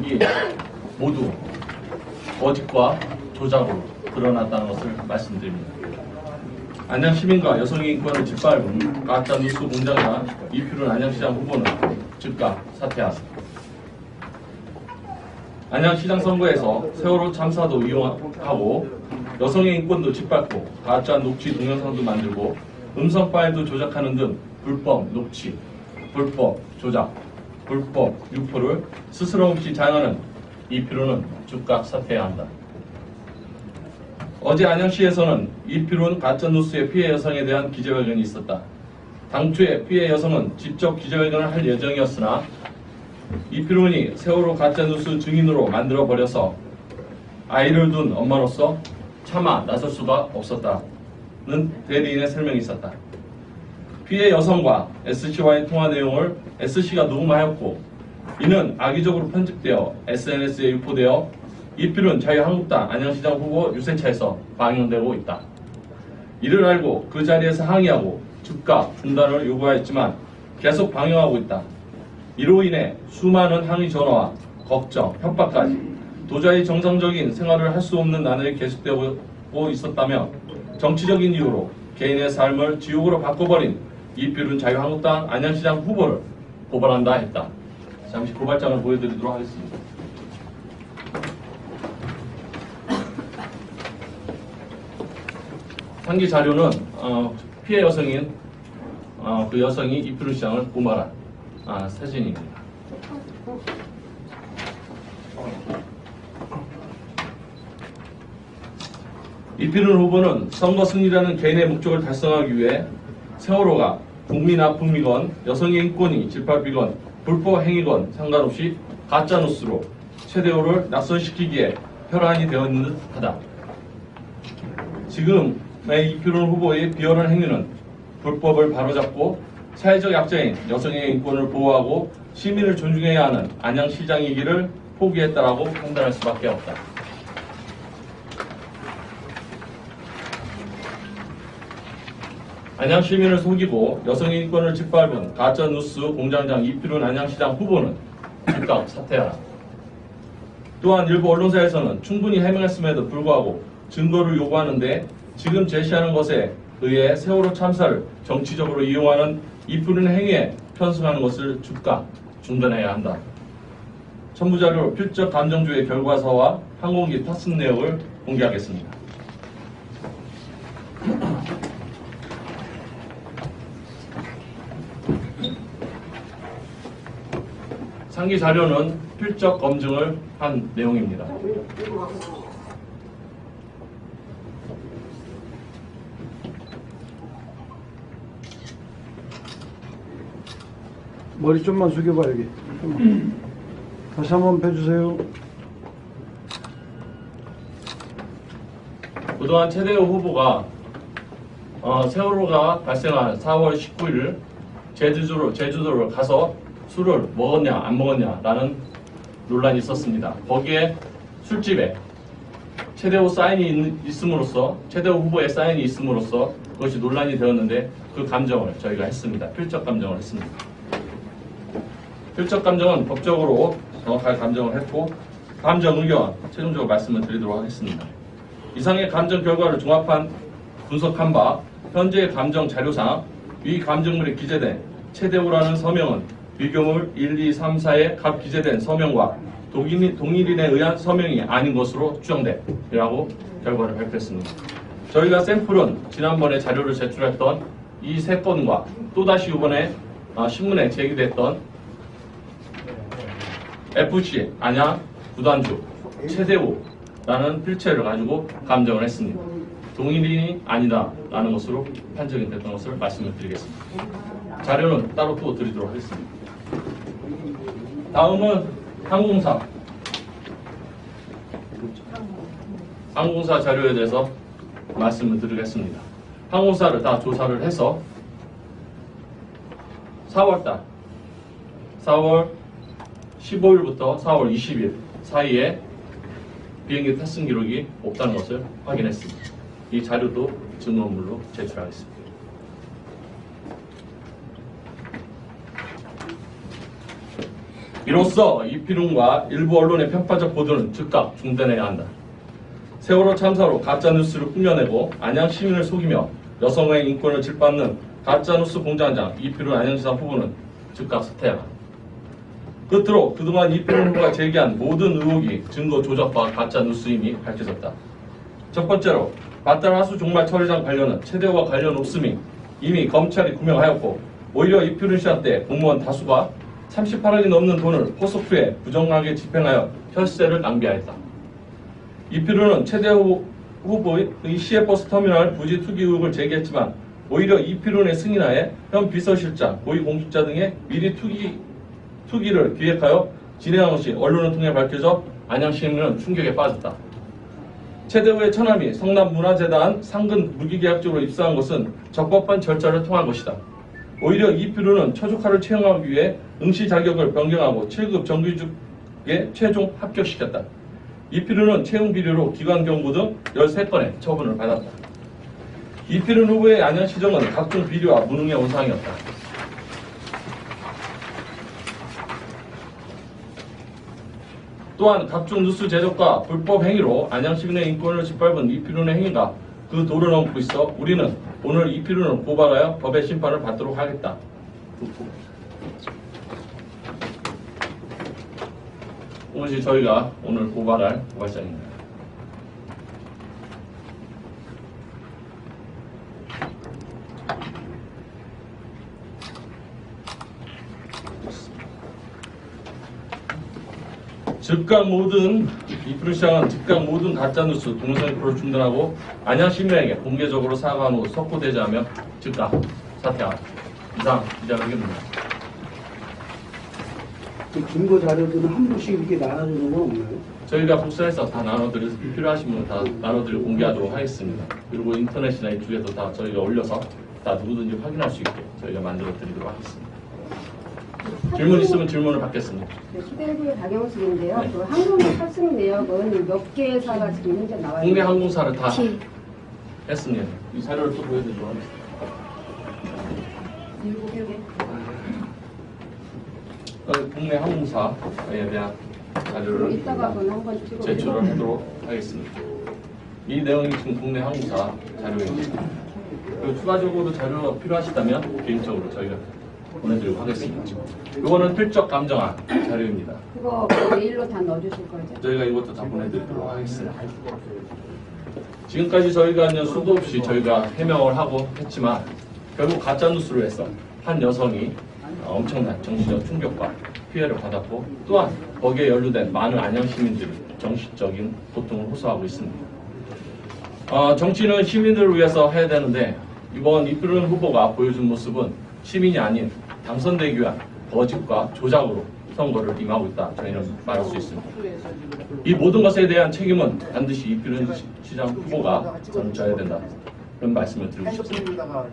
의혹이 모두 거짓과 조작으로 드러났다는 것을 말씀드립니다. 안양 시민과 여성의 인권을 짓밟은 가짜 뉴스 공장장 이필훈 안양시장 후보는 즉각 사퇴하습니다. 안양시장 선거에서 세월호 참사도 이용하고 여성의 인권도 짓밟고 가짜 녹취 동영상도 만들고 음성 파일도 조작하는 등 불법 녹취, 불법 조작, 불법 유포를 스스럼 없이 자행하는 이필호는 즉각 사퇴해야 한다. 어제 안양시에서는 이필훈 가짜뉴스의 피해 여성에 대한 기자회견이 있었다. 당초에 피해 여성은 직접 기자회견을 할 예정이었으나 이필훈이 세월호 가짜뉴스 증인으로 만들어버려서 아이를 둔 엄마로서 차마 나설 수가 없었다는 대리인의 설명이 있었다. 피해 여성과 SC와의 통화 내용을 SC가 녹음하였고 이는 악의적으로 편집되어 SNS에 유포되어 이 필은 자유한국당 안양시장 후보 유세차에서 방영되고 있다. 이를 알고 그 자리에서 항의하고 즉각 중단을 요구하였지만 계속 방영하고 있다. 이로 인해 수많은 항의 전화와 걱정, 협박까지 도저히 정상적인 생활을 할 수 없는 나날이 계속되고 있었다며 정치적인 이유로 개인의 삶을 지옥으로 바꿔버린 이필은 자유한국당 안양시장 후보를 고발한다 했다. 잠시 고발장을 보여드리도록 하겠습니다. 상기 자료는 어, 피해 여성인 어, 그 여성이 이필우 시장을 고발한 아, 사진입니다. 이필은 후보는 선거 승리라는 개인의 목적을 달성하기 위해 세월호가 국민 아픔이건 여성의 인권이 짓밟히건 불법 행위건 상관없이 가짜뉴스로 최대호를 낙선시키기에 혈안이 되어 있는 듯하다. 지금의 이필훈 후보의 비열한 행위는 불법을 바로잡고 사회적 약자인 여성의 인권을 보호하고 시민을 존중해야 하는 안양시장이기를 포기했다라고 판단할 수밖에 없다. 안양 시민을 속이고 여성의 인권을 짓밟은 가짜 뉴스 공장장 이필훈 안양시장 후보는 즉각 사퇴하라. 또한 일부 언론사에서는 충분히 해명했음에도 불구하고 증거를 요구하는데 지금 제시하는 것에 의해 세월호 참사를 정치적으로 이용하는 이필훈 행위에 편승하는 것을 즉각 중단해야 한다. 첨부자료 필적 감정주의 결과서와 항공기 탑승 내역을 공개하겠습니다. 상기 자료는 필적 검증을 한 내용입니다. 머리 좀만 숙여봐 여기. 다시 한번 펴주세요 그동안 최대호 후보가 어, 세월호가 발생한 4월 19일 제주도로 제주도를 가서 술을 먹었냐 안 먹었냐라는 논란이 있었습니다. 거기에 술집에 최대호 사인이 있, 있음으로써 최대호 후보의 사인이 있음으로써 그것이 논란이 되었는데 그 감정을 저희가 했습니다. 필적 감정을 했습니다. 필적 감정은 법적으로 정확하게 감정을 했고 감정 의견 최종적으로 말씀을 드리도록 하겠습니다. 이상의 감정 결과를 종합한 분석한 바 현재의 감정 자료상 위 감정물에 기재된 최대호라는 서명은 비교물 1, 2, 3, 4에 각 기재된 서명과 동일인, 동일인에 의한 서명이 아닌 것으로 추정됨이라고 결과를 발표했습니다. 저희가 샘플은 지난번에 자료를 제출했던 이 세 건과 또다시 이번에 아, 신문에 제기됐던 FC 안양 구단주 최대호라는 필체를 가지고 감정을 했습니다. 동일인이 아니다라는 것으로 판정이 됐던 것을 말씀을 드리겠습니다. 자료는 따로 또 드리도록 하겠습니다. 다음은 항공사. 항공사 자료에 대해서 말씀을 드리겠습니다. 항공사를 다 조사를 해서 4월달 4월 15일부터 4월 20일 사이에 비행기 탑승 기록이 없다는 것을 확인했습니다. 이 자료도 증거물로 제출하겠습니다. 이로써 이필훈과 일부 언론의 편파적 보도는 즉각 중단해야 한다. 세월호 참사로 가짜뉴스를 꾸며내고 안양 시민을 속이며 여성의 인권을 질받는 가짜뉴스 공장장 이필훈 안양시장 후보는 즉각 사퇴해라. 끝으로 그동안 이필훈 후보가 제기한 모든 의혹이 증거 조작과 가짜뉴스임이 밝혀졌다. 첫 번째로 맞달 하수 종말 처리장 관련은 최대호와 관련 없음이 이미 검찰이 구명하였고 오히려 이필훈 씨한테 공무원 다수가 38억이 넘는 돈을 포스프에 부정하게 집행하여 혈세를 낭비하였다. 이필훈은 최대호 후보의 시외버스 터미널 부지 투기 의혹을 제기했지만 오히려 이필훈의 승인하에 현 비서실장, 고위공직자 등의 미리 투기, 투기를 기획하여 진행한 것이 언론을 통해 밝혀져 안양시민은 충격에 빠졌다. 최대호의 처남이 성남문화재단 상근 무기계약적으로 입사한 것은 적법한 절차를 통한 것이다. 오히려 이필훈은 초조카를 채용하기 위해 응시 자격을 변경하고 7급 정규직에 최종 합격시켰다. 이필훈은 채용 비리로 기관 경고 등 13건의 처분을 받았다. 이필훈 후보의 안양시정은 각종 비리와 무능의 온상이었다. 또한 각종 뉴스 제작과 불법 행위로 안양 시민의 인권을 짓밟은 이필훈의 행위가 그 도를 넘고 있어 우리는 오늘 이필훈을 고발하여 법의 심판을 받도록 하겠다. 이것이 저희가 오늘 고발할 고발장입니다. 즉각 모든 이 프루 시장은 즉각 모든 가짜뉴스 동영상 프로를 중단하고 안양 시민에게 공개적으로 사과한 후 석고대자하며 즉각 사퇴하라. 이상 기자회견입니다. 그 증거 자료들은 한 분씩 이렇게 나눠주는 건 없나요? 저희가 복사해서 다 나눠드릴 필요하신 분은 다 나눠드리고 공개하도록 하겠습니다. 그리고 인터넷이나 이쪽에도 다 저희가 올려서 다 누구든지 확인할 수 있게 저희가 만들어 드리도록 하겠습니다. 질문 있으면 질문을 받겠습니다. 네, 시대부의 박영숙인데요. 네. 그 항공기 탑승 내역은 몇 개 사가 지금 현재 나와 국내 있나요? 항공사를 다 키. 했습니다. 이 자료를 또 하겠습니다. 일곱 개. 어, 국내 항공사에 대한 자료를 이따가 한번 찍어. 제출을 하도록 하겠습니다. 이 내용이 지금 국내 항공사 자료입니다. 그리고 추가적으로 자료가 필요하시다면 개인적으로 저희가 보내드리고 하겠습니다. 이거는 필적 감정한 자료입니다. 그거 그 메일로 다 넣어주실 거죠? 저희가 이것도 다 보내드리도록 하겠습니다. 지금까지 저희가 이제 수도 없이 저희가 해명을 하고 했지만 결국 가짜 뉴스로 해서 한 여성이 엄청난 정신적 충격과 피해를 받았고 또한 거기에 연루된 많은 안양 시민들이 정신적인 고통을 호소하고 있습니다. 어, 정치는 시민들을 위해서 해야 되는데 이번 이필훈 후보가 보여준 모습은 시민이 아닌 당선되기 위한 거짓과 조작으로 선거를 임하고 있다 저희는 말할 수 있습니다. 이 모든 것에 대한 책임은 반드시 이필훈 시장 후보가 저는 져야 된다 그런 말씀을 드리고 싶습니다.